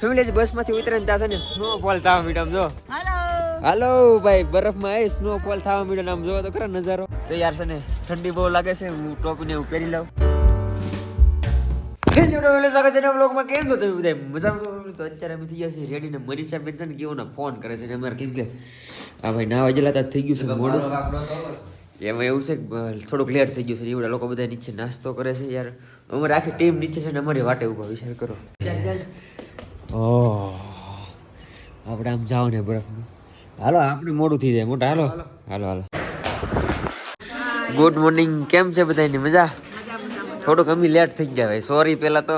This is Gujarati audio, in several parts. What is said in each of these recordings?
ફેમિલી બસમાંથી ઉતરે ત્યાં છે ને સ્નોફોલ થવા મીડમ જો. હાલો ભાઈ બરફમાં એ સ્નોફોલ થવા મીડમ આમ જોવો તો ખરા નજારો. તો યાર છે ને ઠંડી બહુ લાગે છે હું ટોપી ને એવું પહેરી લઉં. સ્વાગત છે કેમ છો તમે બધા? મજામાં તો અત્યારે અમે થઈ ગયા છીએ રેડી ને બેન છે ને કેવો ફોન કરે છે ને અમારે કેમ કે આ ભાઈ નાવા જેલા થઈ ગયું છે મોડું. એમાં એવું છે કે થોડુંક લેટ થઈ ગયું છે એવડા લોકો બધા નીચે નાસ્તો કરે છે યાર. અમારે આખી ટીમ નીચે છે ને અમારી વાટે ઊભા વિચાર કરો. ઓહ. આપણે આમ જાઓ ને બરફમાં. હાલો આપણે મોડું થઈ જાય. મોટા હાલો. હાલો. હાલો ગુડ મોર્નિંગ કેમ છે બધાની મજા? થોડુંક અમે લેટ થઈ ગયા ભાઈ. સોરી પેલા તો.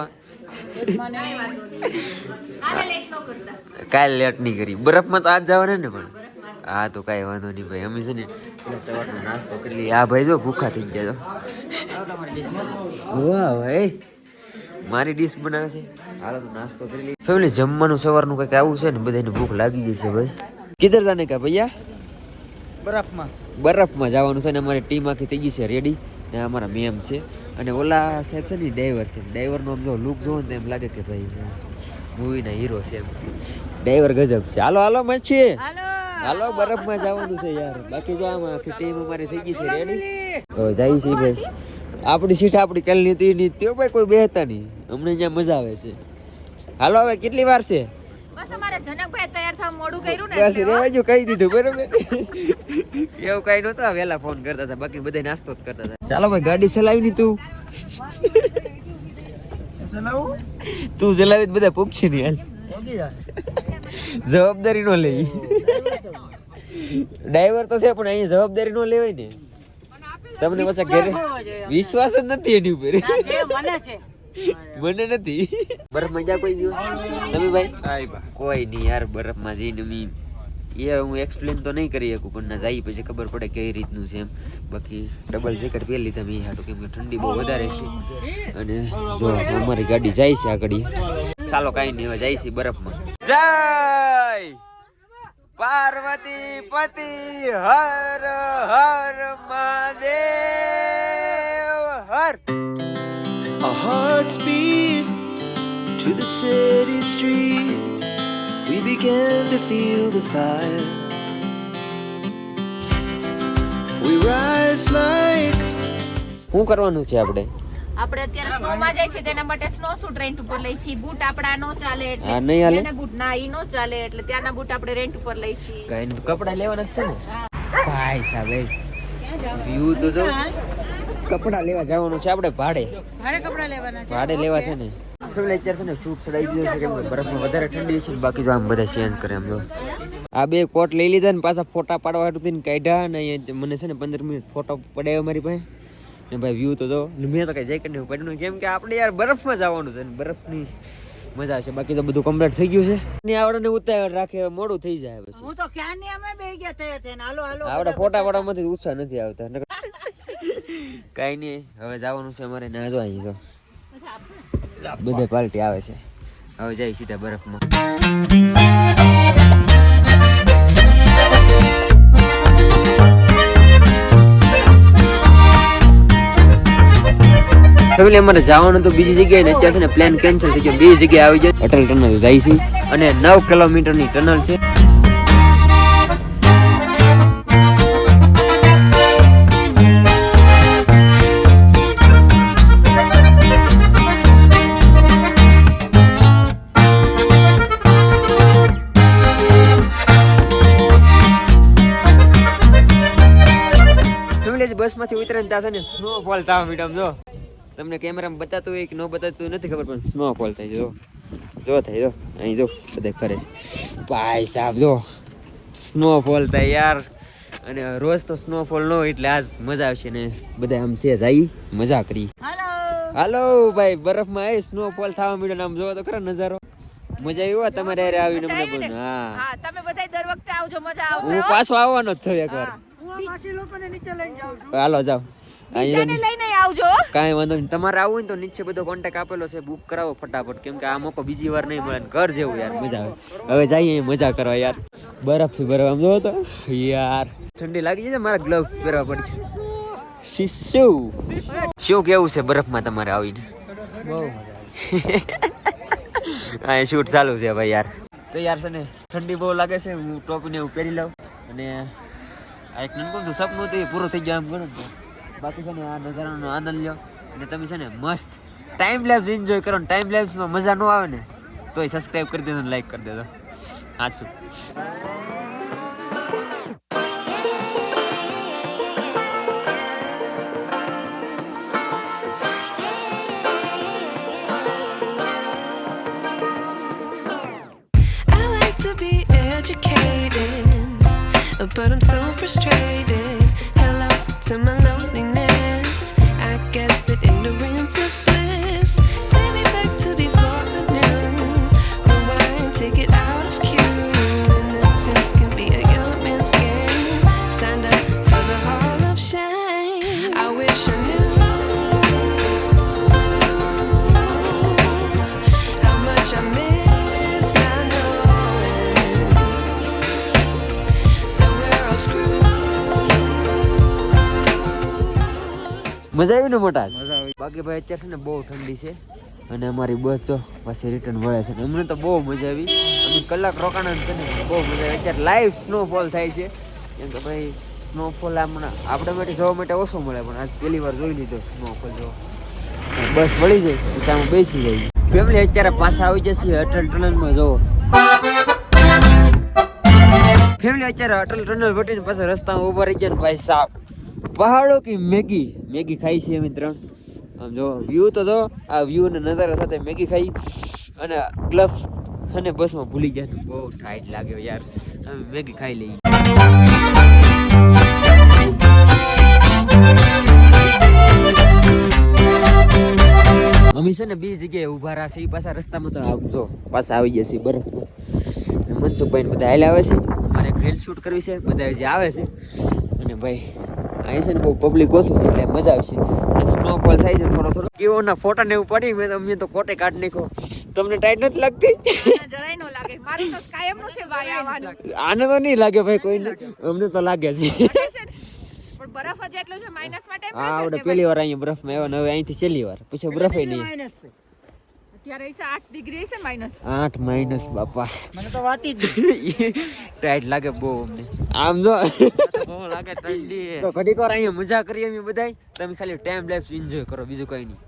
કાલે લેટ નહીં કરી. બરફમાં તો આજ જવાના ને પણ? હા તો કાંઈ વાંધો નહીં ભાઈ. અમે છે ને સવારનો નાસ્તો કરી આ ભાઈ જો ભૂખા થઈ ગયા તો વાહ ભાઈ. મારી ડીશ બનાવે છે? હાલો તો નાસ્તો કરી લઈએ. ફેમિલી જમવાનું સવારનું કંઈક આવું છે ને બધાને ભૂખ લાગી જશે ભાઈ. કિધર જાને કા ભૈયા? બરફમાં. બરફમાં જવાનું છે ને અમારી ટીમ આખી થઈ ગઈ છે રેડી ને અમારા મેમ છે. અને ઓલા સાહેબ છે ને ડ્રાઈવર છે. ડ્રાઈવરનો આમ જો લુક જોવો ને એમ લાગે કે ભાઈ મૂવીના હીરો છે એમ. ડ્રાઈવર ગજબ છે. હાલો હાલો મચ્છી હાલો. હાલો બરફમાં જવાનું છે યાર. બાકી જો આમાં આખી ટીમ અમારી થઈ ગઈ છે રેડી જાય છે ભાઈ. આપણી સીટ આપણી કાલની હતી ની ત્યો ભાઈ કોઈ બેહતા નહીં. અમને અહીંયા મજા આવે છે. હાલો હવે કેટલી વાર છે? બસ અમારે જનકભાઈ તૈયાર થવા મોડું કર્યું ને બસ રેવાજો કહી દીધું બરોબર? એવું કઈ નહોતું આ ફોન કરતા હતા બાકી બધા નાસ્તો જ કરતા હતા. ચાલો ભાઈ ગાડી ચલાવી ની તું. તું ચલાવી બધા પૂછશે નહીં હાલ. જવાબદારી નો લઈ ડ્રાઈવર તો છે પણ અહીંયા જવાબદારી નો લેવાય ને. તમને પાછા ઘરે વિશ્વાસ જ નથી એની ઉપર. મને મને નથી. બરફ મજા કોઈ દિવસ? તમે ભાઈ કોઈ નહીં યાર બરફમાં જઈને મી એ હું એક્સપ્લેન તો નહીં કરી શકું પણ ના જાય પછી ખબર પડે કઈ રીતનું છે એમ. બાકી ડબલ જેકેટ પહેરી તમે એ હાટું કેમ કે ઠંડી બહુ વધારે છે. અને જો અમારી ગાડી જાય છે આગળ ચાલો કાંઈ નહીં હવે જાય છે બરફમાં. જય! પાર્વતી પતિ હર હર મહાદેવ હર A heart speed to the city streets. We began to feel the fire. We rise like શું કરવાનું છે આપણે આપણે અત્યારે સ્નો માં જાય છે તેના માટે સ્નો શૂટ રેન્ટ ઉપર લઈ છીએ. બૂટ આપડા નો ચાલે એટલે? ત્યાંના બૂટ ના ઈ નો ચાલે એટલે ત્યાંના બૂટ આપણે રેન્ટ ઉપર લઈ છીએ. કઈ કપડા લેવાના જ છે ને? ભાઈ સાહેબ વ્યૂ તો જો. કપડા લેવા જવાનું છે આપણે ભાડે. ભાડે કપડા લેવાના ભાડે લેવા છે ને. અત્યારે છે ને શૂટ ચડાઈ ગયો છે કેમ કે બરફમાં વધારે ઠંડી છે બાકી જો આમ બધા ચેન્જ કરે આમ જો. આ બે કોટ લઈ લીધા ને પાછા ફોટા પાડવા હાટું થઈને કાઢ્યા ને મને છે ને પંદર મિનિટ ફોટો પડાવ્યો મારી પાસે. ને ભાઈ વ્યૂ તો જો. મેં તો કઈ જેકેટ નહીં પડ્યું કેમ કે આપણે યાર બરફમાં જવાનું છે ને બરફની મજા છે બાકી તો બધું કમ્પ્લીટ થઈ ગયું છે. ને આવડે ને ઉતાવળ રાખે મોડું થઈ જાય પછી. હું તો ક્યાંની અમે બે ગયા તૈયાર થઈને? હાલો હાલો આવડે ફોટા પાડવામાંથી ઉત્સાહ નથી આવતા. કઈ નહીં હવે જવાનું છે અમારે. ના જો અહીં તો બધે પાર્ટી આવે છે. હવે જાય સીધા બરફમાં. ફેમિલી અમારે જવાનું તો બીજી જગ્યાએ ને અત્યારે છે ને પ્લાન કેન્સલ થઈ ગયો બીજી જગ્યાએ આવી જાય અટલ ટનલ જાય છે અને નવ કિલોમીટરની ટનલ છે. બસમાંથી ઉતરે ત્યાં છે ને સ્નોફોલ થવા મીડમ, જો. તમને કેમેરામાં બતાતું હોય કે ન બતાતું નથી ખબર પણ સ્નોફોલ થાય જો. જો થાય જો. અહીં જો બધે કરે છે. ભાઈ સાહેબ જો. સ્નોફોલ થાય યાર. અને રોજ તો સ્નોફોલ ન હોય એટલે આજ મજા આવશે ને બધા આમ છે જાય. મજા કરી. હાલો હાલો ભાઈ બરફમાં એ સ્નોફોલ થવા મળ્યો આમ જોવો તો ખરા નજારો. મજા આવી હોય તમારે હારે આવીને મને આવી હા. હા તમે બધા દર વખતે આવજો મજા આવશે હું. પાછો આવવાનો જ છું એકવાર. હું. માસી લોકોને નીચે લઈને જાઉં છું. હાલો જાઓ. બીજાને લઈને આવજો કાંઈ વાંધો નહીં. તમારે આવવું હોય ને તો નીચે બધો કોન્ટેક્ટ આપેલો છે બુક કરાવો ફટાફટ. કેમ કે આ મોકો બીજી વાર નહીં મળે ઘર જેવું યાર મજા આવે. હવે જઈએ મજા કરવા યાર. બરફથી બરફ આમ તો. યાર ઠંડી લાગી જાય મારા ગ્લવ્સ પહેરવા પડશે. શિશુ. શું કેવું છે બરફમાં તમારે આવીને? બહુ મજા શૂટ ચાલુ છે ભાઈ યાર. તો યાર છે ને ઠંડી બહુ લાગે છે હું ટોપીને એવું પહેરી લઉં. અને આ એક નનકું સપનું હતું એ પૂરું થઈ જાય એમ ગણો. બાકી છે ને આ નજારાનો આનંદ લ્યો. અને તમે છે ને મસ્ત ટાઈમ લેબ્સ એન્જોય કરો ને ટાઈમ લેબ્સમાં મજા ન આવે ને, તોય સબસ્ક્રાઈબ કરી દેજો લાઈક કરી દેજો. હાચું but I'm so frustrated. Hello to my મજા આવી ને મોટા બાકી ભાઈ અત્યારે છે ને બહુ ઠંડી છે. અને અમારી બસ જો પાછી રિટર્ન વળે છે. અમને તો બહુ મજા આવી. અમે કલાક રોકાણા છે ને બહુ મજા આવી. અત્યારે લાઈવ સ્નોફોલ થાય છે. કેમ કે ભાઈ સ્નોફોલ હમણાં આપણે માટે જોવા માટે ઓછો મળે પણ આજ પહેલી વાર જોઈ લીધો સ્નોફોલ જો બસ વળી જાય ત્યાં બેસી જાય. ફેમિલી અત્યારે પાછા આવી જશે અટલ ટનલમાં જો ફેમિલી અત્યારે અટલ ટનલ વટીને પાછા રસ્તામાં ઊભા રહી ગયા ને ભાઈ સાહેબ પહાડો કે મેગી? મેગી ખાઈ છે અમે ત્રણ. આમ જો વ્યૂ તો જો, આ વ્યૂ અને નજારા સાથે મેગી ખાઈ અને ગ્લવ્સ અને બસમાં ભૂલી ગયા. બહુ ટાઈટ લાગ્યો યાર. અમે મેગી ખાઈ લઈ અમે છે ને બીજી જગ્યાએ ઊભા રહ્યા છે એ પાછા રસ્તામાં તો આવજો પાછા આવી જશે બરફ અને મનસુખભાઈ બધા હાલ આવે છે. મારે ગ્રીલ શૂટ કરવી છે, બધા જે આવે છે. અને ભાઈ અહીં છે ને બહુ પબ્લિક ઓછું છે એટલે મજા આવશે. સ્નોફોલ થાય છે થોડો થોડો. કેવોના ફોટા ને એવું પડી મેં તો અમે તો કોટે કાઢ નાખો તમને ટાઈટ નથી લાગતી? જરાય નો લાગે. મારું તો કાયમનું છે ભાઈ આવવાનું. આને તો નહીં લાગે ભાઈ કોઈને. અમને તો લાગે છે? પણ બરફ જ એટલો છે માઇનસમાં આવડે પહેલી વાર અહીંયા બરફમાં આવ્યો ને હવે અહીંથી છેલ્લી વાર. પછી બરફ નહીં. માઇનસ છે. અત્યારે હશે આઠ ડિગ્રી હશે માઇનસ આઠ માઇનસ બાપા. મને તો વાતી જ ટાઈટ લાગે બહુ અમને. આમ જો. બહુ લાગે ઠંડી તો ઘડીક વાર અહીંયા મજા કરીએ અમે બધાય. તમે ખાલી ટાઈમ લાઈફ એન્જોય કરો બીજું કઈ નહીં.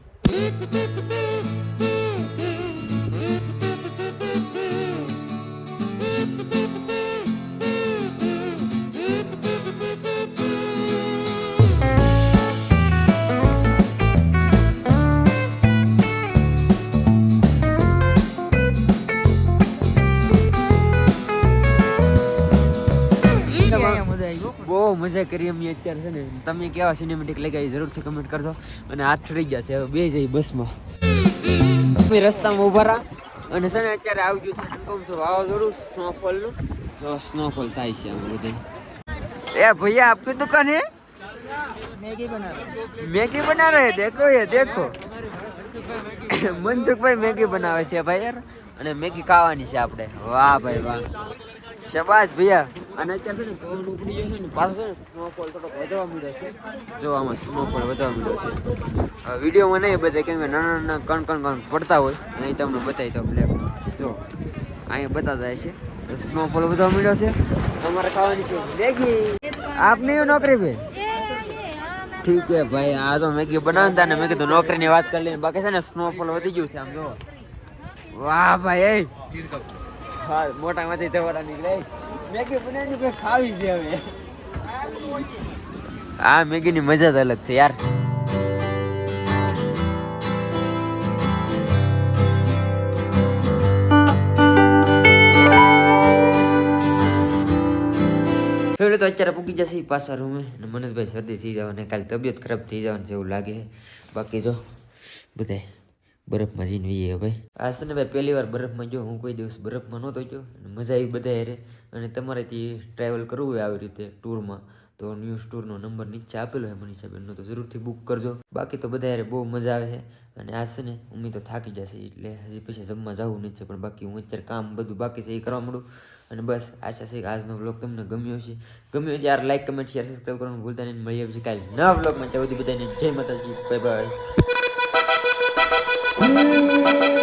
બહુ મજા કરી અમે અત્યારે છે ને તમે કેવા સિનેમેટિક લગાવી જરૂરથી કમેન્ટ કરજો. અને હાથ ઠરી ગયા છે બે જઈ બસમાં. અમે રસ્તામાં ઊભા રહ્યા અને છે ને અત્યારે આવી ગયું છે કમ છો વાવા જોડું સ્નોફોલનું તો સ્નોફોલ થાય છે અમે બધે એ ભૈયા આપકી દુકાન હે? મેગી બનાવે. મેગી બનાવે રહે દેખો એ દેખો. મનસુખભાઈ મેગી બનાવે છે ભાઈ યાર. અને મેગી ખાવાની છે આપણે. વાહ ભાઈ વાહ. શબાશ ભૈયા. અને અત્યારે છે ને પવન ઉપડી ગયો છે ને પાછો છે સ્નોફોલ થોડોક વધવા મળ્યો છે. જો આમાં સ્નોફોલ વધવા મળ્યો છે. વિડીયોમાં નહીં બધા કેમ કે નાના નાના કણ કણ કણ પડતા હોય અહીં તમને બતાવી દો બ્લેક જો અહીંયા બતાતા છે. સ્નોફોલ વધવા મળ્યો છે. તમારે ખાવાની છે મેગી? આપની નોકરી ભાઈ? ઠીક છે ભાઈ આ તો મેગી બનાવતા ને મેં કીધું નોકરીની વાત કરી લઈને. બાકી છે ને સ્નોફોલ વધી ગયું છે આમ જો. વાહ ભાઈ એ. મોટામાંથી તવડા નીકળે. મેગી બનાવીને કોઈ ખાવી છે હવે. આ મેગીની મજા જ અલગ છે યાર. ફેવડે તો અત્યારે પૂકી જશે પાછા રૂમે. અને મનોજભાઈ શરદી થઈ જવાની, કાલે તબિયત ખરાબ થઈ જવાની એવું લાગે બાકી જો, બધાય. બરફમાં જઈને વીએ ભાઈ આ છે ને ભાઈ, પહેલી વાર બરફમાં જો હું કોઈ દિવસ બરફમાં નહોતો ગયો. મજા આવી બધા હેરે. અને તમારે ત્યાં ટ્રાવેલ કરવું હોય આવી રીતે ટૂરમાં તો ન્યૂઝ ટૂરનો નંબર નીચે આપેલો છે મનીષા બેનનો તો જરૂરથી બુક કરજો. બાકી તો બધા હારે બહુ મજા આવે છે. અને આ છે ને ઉમી તો થાકી જશે. એટલે હજી પછી જમવા જવું નહીં છે. પણ બાકી હું અત્યારે કામ બધું બાકી છે એ કરવા માંડું. અને બસ આશા છે કે આજનો બ્લોગ તમને ગમ્યો છે ગમ્યો હોય ત્યારે લાઈક કમેન્ટ શેર સબસ્ક્રાઈબ કરવાનું ભૂલતા નહીં. મળી આવશે કાલે નવા બ્લોગમાં ત્યાં બધી બધાને જય માતાજી. Bye bye Música